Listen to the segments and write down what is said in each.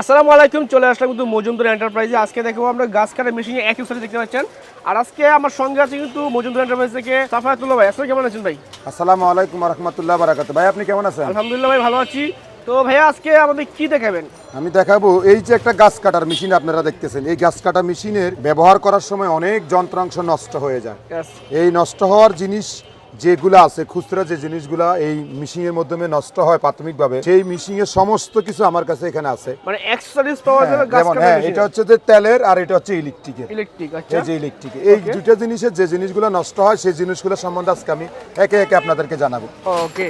আসসালামু আলাইকুম চলে আসলাম কিন্তু মজুমদার এন্টারপ্রাইজে আজকে দেখব আমরা গাছ কাটার মেশিনে সাথে দেখতে পাচ্ছেন। আর আজকে আমার সঙ্গে আছে কিন্তু মজুমদার এন্টারপ্রাইজ থেকে সাফায়াতুল্লাহ ভাই। আসলে কেমন আছেন ভাই? আসসালামু আলাইকুম রহমতুল্লাহ বারাকাত ভাই আপনি কেমন আছেন? আলহামদুলিল্লাহ ভাই ভালো আছি। তো ভাইয়া আজকে আমাদের কি দেখাবেন? আমি দেখাবো এই যে একটা গাছ কাটার মেশিন আপনারা দেখতেছেন। এই গাছ কাটা মেশিনের ব্যবহার করার সময় অনেক যন্ত্রাংশ নষ্ট হয়ে যায়. এই নষ্ট হওয়ার জিনিস যেগুলো আছে খুচরা যে জিনিসগুলো এই মিশিং এর মাধ্যমে নষ্ট হয় প্রাথমিকভাবে সেই মিশিং এর সমস্ত কিছু আমার কাছে এখানে আছে। মানে পাওয়া যাবে যেমন কাটার হ্যাঁ এটা হচ্ছে যে তেলের আর এটা হচ্ছে ইলেকট্রিকের ইলেকট্রিক আচ্ছা। যে ইলেকট্রিক এই দুটা দুটো জিনিসের যে জিনিসগুলো নষ্ট হয় সেই জিনিসগুলো সম্বন্ধে আজকে আমি একে একে আপনাদেরকে জানাব। ওকে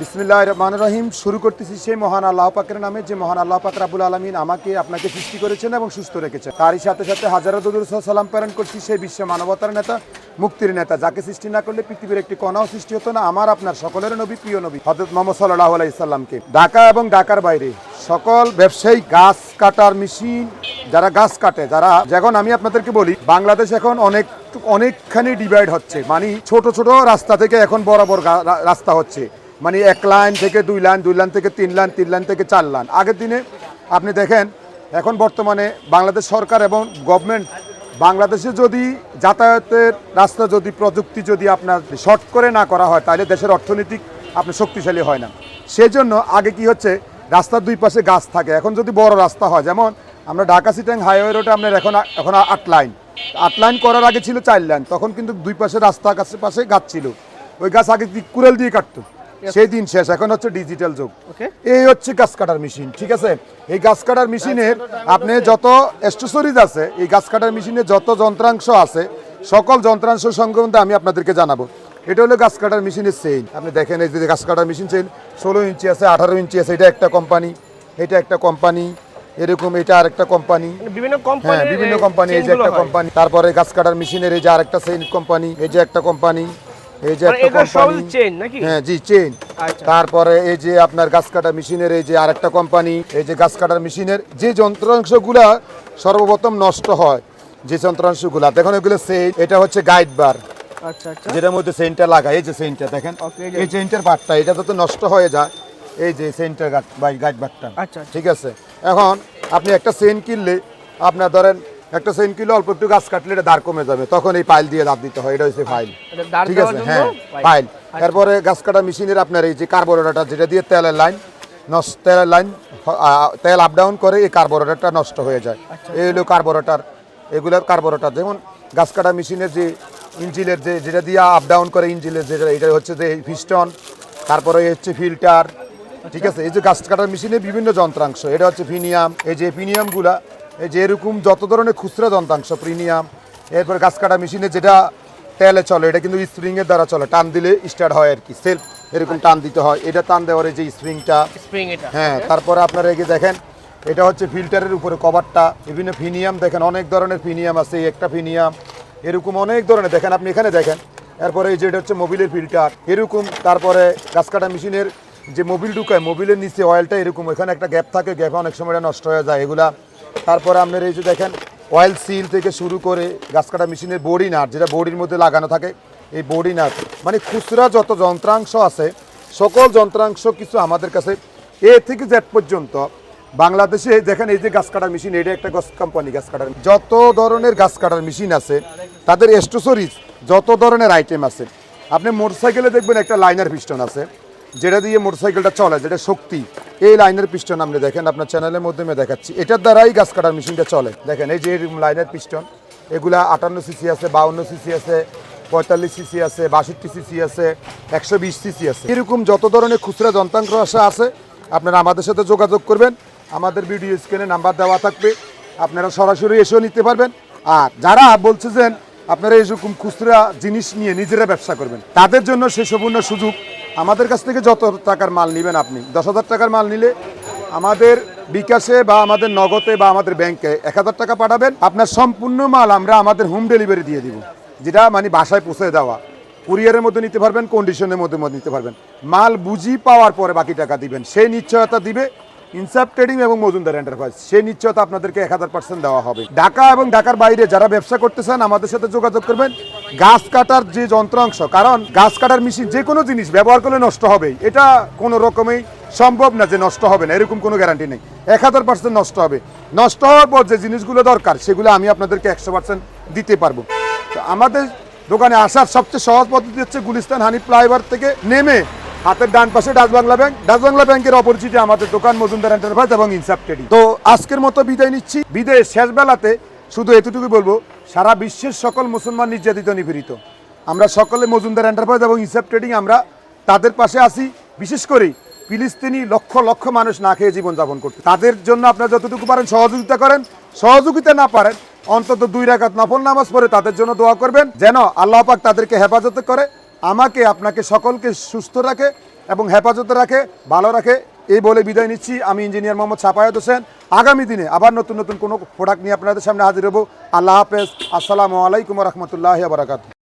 বিসমিল্লাহ রহমান রহিম। শুরু করতেছি সেই মহান আল্লাহ পাকের নামে, যে মহান আল্লাহ পাক রাবুল আলমিন আমাকে আপনাকে সৃষ্টি করেছেন এবং সুস্থ রেখেছেন। তারই সাথে সাথে হাজারো দরুদ সালাম প্রেরণ করছি সেই বিশ্ব মানবতার নেতা, মুক্তির নেতা। যাকে সৃষ্টি না করলে পৃথিবীর একটি কণাও সৃষ্টি হতো না, আমার আপনার সকলের নবী, প্রিয় নবী হজরত মোহাম্মদ সাল্লাহ আলাইসাল্লামকে ঢাকা এবং ঢাকার বাইরে সকল ব্যবসায়ী, গাছ কাটার মেশিন, যারা গাছ কাটে, যারা যখন আমি আপনাদেরকে বলি, বাংলাদেশ এখন অনেক, অনেকখানি ডিভাইড হচ্ছে। মানে ছোট ছোট রাস্তা থেকে এখন বরাবর রাস্তা হচ্ছে। মানে এক লাইন থেকে দুই লাইন দুই লাইন থেকে তিন লাইন তিন লাইন থেকে চার লাইন। আগের দিনে আপনি দেখেন, এখন বর্তমানে বাংলাদেশ সরকার এবং গভর্নমেন্ট বাংলাদেশে যদি যাতায়াতের রাস্তা, যদি প্রযুক্তি যদি আপনার শর্ট করে না করা হয়, তাহলে দেশের অর্থনৈতিক আপনি শক্তিশালী হয় না। সেই জন্য আগে কি হচ্ছে, রাস্তার দুই পাশে গাছ থাকে। এখন যদি বড় রাস্তা হয়, যেমন আমরা ঢাকা সিটাং হাইওয়ে রোডে আপনার এখন এখন আট লাইন। আট লাইন করার আগে ছিল চার লাইন, তখন কিন্তু দুই পাশে রাস্তা কাছে পাশে গাছ ছিল। ওই গাছ আগে কুড়াল দিয়ে কাটতো? সেই দিন শেষ এখন হচ্ছে ডিজিটাল যুগ। এই হচ্ছে গাছ কাটার মেশিন ঠিক আছে? এই গাছ কাটার মেশিনের আপনি যত অ্যাক্সেসরিজ আছে এই গাছ কাটার মেশিনে যত যন্ত্রাংশ আছে সকল যন্ত্রাংশ সম্বন্ধে আমি আপনাদেরকে জানাব। এটা হলো গাছ কাটার মেশিনের চেইন আপনি দেখেন এই যে গাছ কাটার মেশিন চেইন ষোলো ইঞ্চি আছে আঠারো ইঞ্চি আছে এটা একটা কোম্পানি এটা একটা কোম্পানি এরকম এটা আরেকটা কোম্পানি মানে বিভিন্ন হ্যাঁ কোম্পানি বিভিন্ন কোম্পানি এই যে একটা কোম্পানি তারপরে গাছ কাটার মেশিনের এই যে আরেকটা চেইন কোম্পানি এই যে একটা কোম্পানি এই যে মানে একটা কোম্পানি চেন নাকি? হ্যাঁ জি চেইন আচ্ছা। তারপরে এই যে আপনার গাছ কাটা মেশিনের এই যে আরেকটা কোম্পানি এই যে গাছ কাটার মেশিনের যে যন্ত্রাংশগুলা সর্বপ্রথম নষ্ট হয় যে যন্ত্রাংশগুলা দেখুন এগুলো সেইন এটা হচ্ছে গাইড বার আচ্ছা আচ্ছা। যেটার মধ্যে সেন্টার লাগা এই যে সেন্টার দেখেন। এই সেন্টার পার্টটা এটা যত নষ্ট হয়ে যায় এই যে সেন্টার গাইড বারটা আচ্ছা, আচ্ছা। ঠিক আছে? এখন আপনি একটা সেন কিনলে আপনার ধরেন একটা সেন কিনলে অল্প একটু গাছ কাটলে এটা দাঁড় কমে যাবে। তখন এই পাইল দিয়ে দাঁত দিতে হয় এটা হচ্ছে ফাইল ঠিক আছে হ্যাঁ পাইল। ফাইল তারপরে গাছ কাটা মেশিনের আপনার এই যে কার্বোরেটরটা যেটা দিয়ে তেলের লাইন নষ্ট তেলের লাইন তেল আপ ডাউন করে এই কার্বোরেটরটা নষ্ট হয়ে যায়। আচ্ছা, এই হলো কার্বোরেটর এগুলোর কার্বোরেটর যেমন গাছ কাটা মেশিনের যে ইঞ্জিনের যে যেটা দিয়ে আপ ডাউন করে ইঞ্জিনের যেটা এটা হচ্ছে যে পিস্টন তারপরে হচ্ছে ফিল্টার ঠিক আছে? এই যে গাছ কাটার মেশিনের বিভিন্ন যন্ত্রাংশ এটা হচ্ছে ফিনিয়াম এই যে ফিনিয়ামগুলা যে এরকম যত ধরনের খুচরা যন্ত্রাংশ প্রিমিয়াম এরপরে গাছ কাটা মেশিনে যেটা তেলে চলে এটা কিন্তু স্প্রিং এর দ্বারা চলে। টান দিলে স্টার্ট হয় আর কি। সেলফ এরকম টান দিতে হয়। এটা টান দেওয়ার এই যে স্প্রিংটা স্প্রিং এটা। হ্যাঁ তারপরে আপনারা এগিয়ে দেখেন এটা হচ্ছে ফিল্টারের উপরে কভারটা বিভিন্ন ফিনিয়াম দেখেন অনেক ধরনের ফিনিয়াম আছে একটা ফিনিয়াম এরকম অনেক ধরনের। দেখেন আপনি এখানে দেখেন এরপরে এই যে এটা হচ্ছে মোবিলের ফিল্টার এরকম তারপরে গাছ কাটা মেশিনের যে মোবিল ঢুকায় মোবিলের নিচে অয়েলটা এরকম এখানে একটা গ্যাপ থাকে গ্যাপে অনেক সময় এটা নষ্ট হয়ে যায়। এগুলা তারপরে আপনার এই যে দেখেন অয়েল সিল থেকে শুরু করে গাছ কাটা মেশিনের বডি নাট, যেটা বডির মধ্যে লাগানো থাকে, এই বডি নাট মানে খুচরা যত যন্ত্রাংশ আছে, সকল যন্ত্রাংশ কিছু আমাদের কাছে এ থেকে জেড পর্যন্ত। বাংলাদেশে দেখেন এই যে গাছ কাটার মেশিন, এটা একটা গাছ কোম্পানি গাছ কাটার যত ধরনের গাছ কাটার মেশিন আছে, তাদের এস্টোসরিজ যত ধরনের আইটেম আছে। আপনি মোটরসাইকেলে দেখবেন একটা লাইনার পিস্টন আছে, যেটা দিয়ে মোটরসাইকেলটা চলে, যেটা শক্তি। এই লাইনের পিস্টন আপনি দেখেন, আপনার চ্যানেলের মাধ্যমে দেখাচ্ছি। এটার দ্বারাই গাছ কাটার মেশিনটা চলে। দেখেন, এই যে লাইনের পিস্টন, এগুলা আটান্ন সিসি আছে, বাউন্ন সিসি আছে, পঁয়তাল্লিশ সিসি আছে, বাষট্টি সিসি আছে, একশো বিশ সিসি আছে। এরকম যত ধরনের খুচরা যন্ত্রাংশ আসা আছে, আপনারা আমাদের সাথে যোগাযোগ করবেন। আমাদের ভিডিও স্ক্রিনে নাম্বার দেওয়া থাকবে, আপনারা সরাসরি এসেও নিতে পারবেন। আর যারা বলছে যে আপনারা এরকম খুচরা জিনিস নিয়ে নিজেরা ব্যবসা করবেন, তাদের জন্য সে সম্পূর্ণ সুযোগ। আমাদের কাছ থেকে যত টাকার মাল নেবেন আপনি, দশ হাজার টাকার মাল নিলে আমাদের বিকাশে বা আমাদের নগদে বা আমাদের ব্যাংকে এক হাজার টাকা পাঠাবেন। আপনার সম্পূর্ণ মাল আমরা আমাদের হোম ডেলিভারি দিয়ে দিব, যেটা মানে বাসায় পৌঁছে দেওয়া। কুরিয়ারের মধ্যে নিতে পারবেন কন্ডিশনের মধ্যে নিতে পারবেন। মাল বুঝি পাওয়ার পরে বাকি টাকা দিবেন সেই নিশ্চয়তা দিবে ইনসাফ ট্রেডিং এবং মজুমদার এন্টারপ্রাইজ সেই নিশ্চয়তা আপনাদেরকে এক হাজার পার্সেন্ট দেওয়া হবে। ঢাকা এবং ঢাকার বাইরে যারা ব্যবসা করতে চান, আমাদের সাথে যোগাযোগ করবেন। গাছ কাটার যে যন্ত্রাংশ, কারণ গাছ কাটার মেশিন যে কোনো জিনিস ব্যবহার করলে নষ্ট হবে এটা কোনো রকমেই সম্ভব না যে নষ্ট হবে না, এরকম কোনো গ্যারান্টি নেই। এক হাজার পার্সেন্ট নষ্ট হবে। নষ্ট হওয়ার পর যে জিনিসগুলো দরকার, সেগুলো আমি আপনাদেরকে একশো পার্সেন্ট দিতে পারব। তো আমাদের দোকানে আসার সবচেয়ে সহজ পদ্ধতি হচ্ছে গুলিস্তান হানি ফ্লাইওভার থেকে নেমে হাতের ডান পাশে Dutch Bangla bank. Dutch Bangla ব্যাংকের অপরিচিতি আমাদের দোকান মজুমদার এন্টারপ্রাইজ এবং ইনসাপ ট্রেডিং তো আজকের মতো বিদায় নিচ্ছি। বিদায়ের শেষ বেলাতে শুধু এতটুকু বলব, সারা বিশ্বের সকল মুসলমান নির্যাতিত নিপীড়িত। আমরা সকলে মজুমদার এন্টারপ্রাইজ এবং ইনসাপ ট্রেডিং আমরা তাদের পাশে আসি বিশেষ করে ফিলিস্তিনি লক্ষ লক্ষ মানুষ না খেয়ে জীবনযাপন করতে। তাদের জন্য আপনারা যতটুকু পারেন সহযোগিতা করেন। সহযোগিতা না পারেন, অন্তত দুই রাকাত নফল নামাজ পড়ে তাদের জন্য দোয়া করবেন। যেন আল্লাহ পাক তাদেরকে হেফাজত করে। আমাকে, আপনাকে সকলকে সুস্থ রাখে এবং হেফাজতে রাখে, ভালো রাখে। এই বলে বিদায় নিচ্ছি। আমি ইঞ্জিনিয়ার মোহাম্মদ সাপায়ত হোসেন। আগামী দিনে আবার নতুন নতুন কোনো প্রোডাক্ট নিয়ে আপনাদের সামনে হাজির হব। আল্লাহ হাফেজ। আসসালামু আলাইকুম রহমতুল্লাহ বারাকাতু